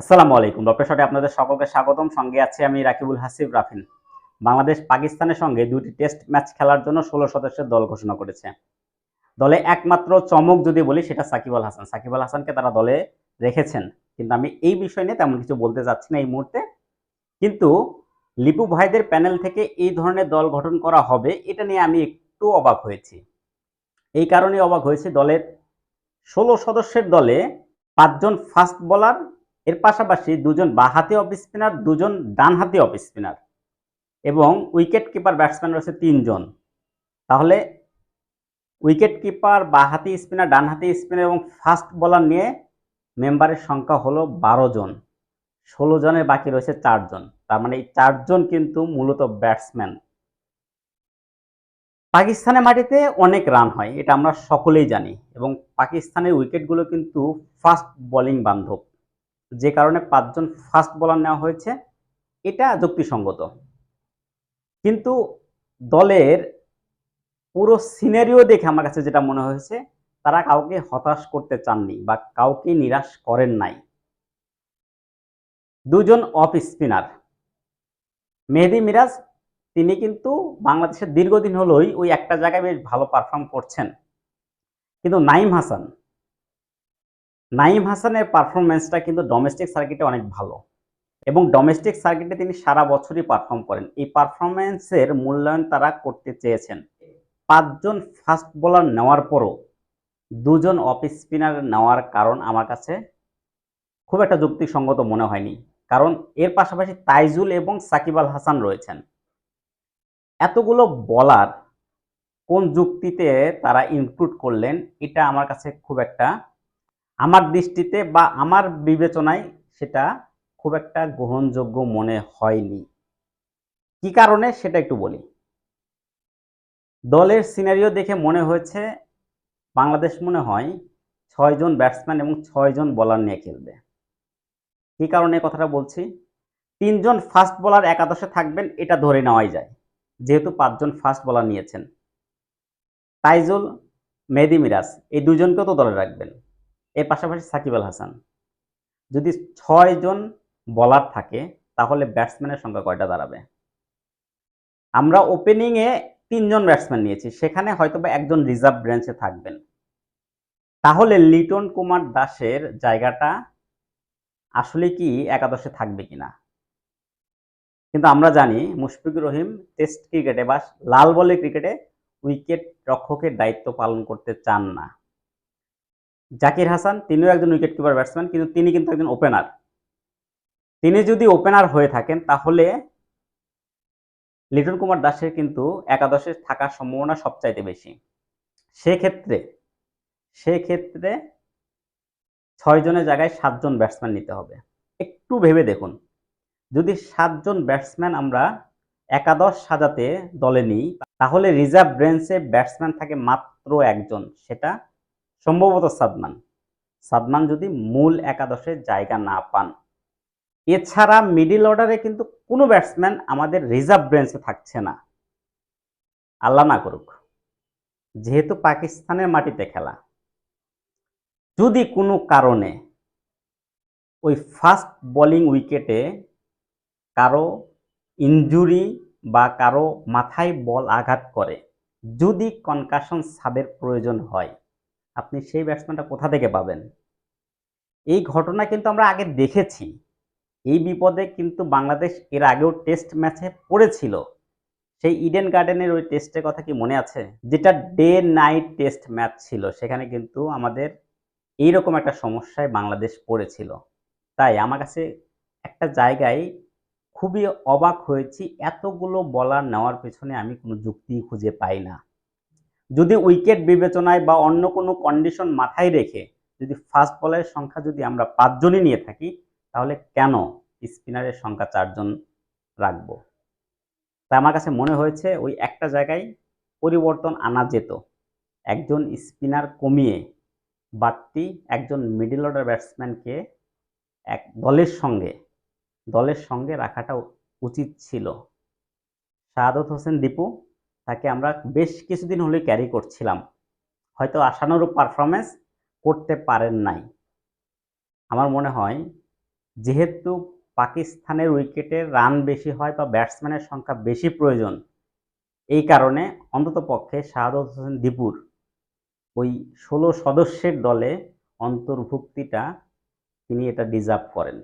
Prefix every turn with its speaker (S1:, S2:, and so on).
S1: আসসালামু আলাইকুম। ডক্টর শটে আপনাদের সকলকে স্বাগতম। সঙ্গে আছে আমি রাকিবুল হাসিব রাফিন। বাংলাদেশ পাকিস্তানের সঙ্গে দুটি টেস্ট ম্যাচ খেলার জন্য ষোলো সদস্যের দল ঘোষণা করেছে। দলে একমাত্র চমক যদি বলি, সেটা সাকিব আল হাসান। সাকিব আল হাসানকে তারা দলে রেখেছেন। কিন্তু আমি এই বিষয় নিয়ে তেমন কিছু বলতে যাচ্ছি না এই মুহূর্তে। কিন্তু লিপু ভাইদের প্যানেল থেকে এই ধরনের দল গঠন করা হবে, এটা নিয়ে আমি একটু অবাক হয়েছি। এই কারণে অবাক হয়েছে। দলের ষোলো সদস্যের দলে পাঁচজন ফাস্ট বোলার এর পাশাপাশি দুজন বাঁহাতি অফ স্পিনার দুজন ডানহাতি অফ স্পিনার এবং উইকেট কিপার ব্যাটসম্যান রয়েছে তিনজন। তাহলে উইকেট কিপার বাঁহাতি স্পিনার ডানহাতি স্পিনার এবং ফাস্ট বোলার নিয়ে মেম্বারের সংখ্যা হলো বারো জন। ষোলো জনের বাকি রয়েছে চারজন। তার মানে এই চারজন কিন্তু মূলত ব্যাটসম্যান পাকিস্তানের মাটিতে অনেক রান হয়, এটা আমরা সকলেই জানি এবং পাকিস্তানের উইকেটগুলো কিন্তু ফাস্ট বোলিং বান্ধব। যে কারণে পাঁচজন ফাস্ট বোলার নেওয়া হয়েছে, এটা যুক্তিসঙ্গত। কিন্তু দলের পুরো সিনারিও দেখে আমার কাছে যেটা মনে হয়েছে, তারা কাউকে হতাশ করতে চাননি বা কাউকে নিরাশ করেন নাই। দুজন অফ স্পিনার মেহেদি মিরাজ, তিনি কিন্তু বাংলাদেশের দীর্ঘদিন হলোই ওই একটা জায়গায় বেশ ভালো পারফর্ম করছেন। কিন্তু নাইম হাসান নাইম হাসানের পারফরমেন্সটা কিন্তু ডোমেস্টিক সার্কিটে অনেক ভালো। এবং ডোমেস্টিক সার্কিটে তিনি সারা বছরই পারফর্ম করেন। এই পারফরমেন্সের মূল্যায়ন তারা করতে চেয়েছেন। পাঁচজন ফাস্ট বোলার নেওয়ার পরও দুজন অফ স্পিনার নেওয়ার কারণ আমার কাছে খুব একটা যুক্তিসঙ্গত মনে হয়নি। কারণ এর পাশাপাশি তাইজুল এবং সাকিব আল হাসান রয়েছেন। এতগুলো বলার কোন যুক্তিতে তারা ইনক্লুড করলেন, এটা আমার কাছে খুব একটা আমার দৃষ্টিতে বা আমার বিবেচনায় সেটা খুব একটা গ্রহণযোগ্য মনে হয়নি। কি কারণে? সেটা একটু বলি। দলের সিনারিও দেখে মনে হয়েছে, বাংলাদেশ মনে হয় ছয়জন ব্যাটসম্যান এবং ছয়জন বলার নিয়ে খেলবে। কি কারণে কথাটা বলছি? তিনজন ফাস্ট বলার একাদশে থাকবেন, এটা ধরে নেওয়াই যায়। যেহেতু পাঁচজন ফাস্ট বলার নিয়েছেন। তাইজুল, মেহেদি মিরাজ, এই দুজনকেও তো দলে রাখবেন। এর পাশাপাশি সাকিব আল হাসান। যদি ছয়জন বলার থাকে, তাহলে ব্যাটসম্যানের সংখ্যা কয়টা দাঁড়াবে? আমরা ওপেনিংয়ে তিনজন ব্যাটসম্যান নিয়েছি, সেখানে হয়তো বা একজন রিজার্ভ ব্রেঞ্চে থাকবেন। তাহলে লিটন কুমার দাসের জায়গাটা আসলে কি একাদশে থাকবে কিনা? কিন্তু আমরা জানি মুশফিকুর রহিম টেস্ট ক্রিকেটে বা লাল বলে ক্রিকেটে উইকেট রক্ষকের দায়িত্ব পালন করতে চান না। জাকির হাসান, তিনিও একজন উইকেট কিপার ব্যাটসম্যান কিন্তু তিনি কিন্তু একজন ওপেনার তিনি যদি ওপেনার হয়ে থাকেন, তাহলে লিটন কুমার দাসের কিন্তু একাদশে থাকার সম্ভাবনা সবচাইতে বেশি। সেক্ষেত্রে সেক্ষেত্রে ছয় জনের জায়গায় সাতজন ব্যাটসম্যান নিতে হবে। একটু ভেবে দেখুন, যদি সাতজন ব্যাটসম্যান আমরা একাদশ সাজাতে দলে নিই, তাহলে রিজার্ভ ব্রেঞ্চে ব্যাটসম্যান থাকে মাত্র একজন, সেটা সম্ভবত সাদমান। সাদমান যদি মূল একাদশে জায়গা না পান। এছাড়া মিডিল অর্ডারে কিন্তু কোনো ব্যাটসম্যান আমাদের রিজার্ভ ব্রেঞ্চে থাকছে না। আল্লাহ না করুক, যেহেতু পাকিস্তানের মাটিতে খেলা। যদি কোনো কারণে ওই ফার্স্ট বোলিং উইকেটে কারও ইনজুরি বা কারও মাথায় বল আঘাত করে, যদি কনকাশন সাবের প্রয়োজন হয় আপনি সেই ব্যাটসম্যানটা কোথা থেকে পাবেন? এই ঘটনা কিন্তু আমরা আগে দেখেছি। এই বিপদে কিন্তু বাংলাদেশ এর আগেও টেস্ট ম্যাচে পড়েছিল। সেই ইডেন গার্ডেনের ওই টেস্টের কথা কি মনে আছে? যেটা ডে নাইট টেস্ট ম্যাচ ছিল, সেখানে কিন্তু আমাদের এইরকম একটা সমস্যায় বাংলাদেশ পড়েছিল। তাই আমার কাছে একটা জায়গায় খুবই অবাক হয়েছি, এতগুলো বলার নেওয়ার পেছনে আমি কোনো যুক্তি খুঁজে পাই না। যদি উইকেট বিবেচনায় বা অন্য কোনো কন্ডিশন মাথায় রেখে যদি ফাস্ট বলের সংখ্যা যদি আমরা পাঁচজনই নিয়ে থাকি, তাহলে কেন স্পিনারের সংখ্যা চারজন রাখব? তাই আমার কাছে মনে হয়েছে ওই একটা জায়গায় পরিবর্তন আনা যেত। একজন স্পিনার কমিয়ে বাড়তি একজন মিডল অর্ডার ব্যাটসম্যানকে এক দলের সঙ্গে দলের সঙ্গে রাখাটা উচিত ছিল। শাহাদত হোসেন দীপু তাকে আমরা বেশ কিছুদিন হলে ক্যারি করছিলাম। হয়তো আশানুরূপ পারফরমেন্স করতে পারেন নাই। আমার মনে হয়, যেহেতু পাকিস্তানের উইকেটে রান বেশি হয় বা ব্যাটসম্যানের সংখ্যা বেশি প্রয়োজন, এই কারণে অন্ততপক্ষে শাহাদত হোসেন দীপুর ওই ষোলো সদস্যের দলে অন্তর্ভুক্তিটা তিনি এটা ডিজার্ভ করেন।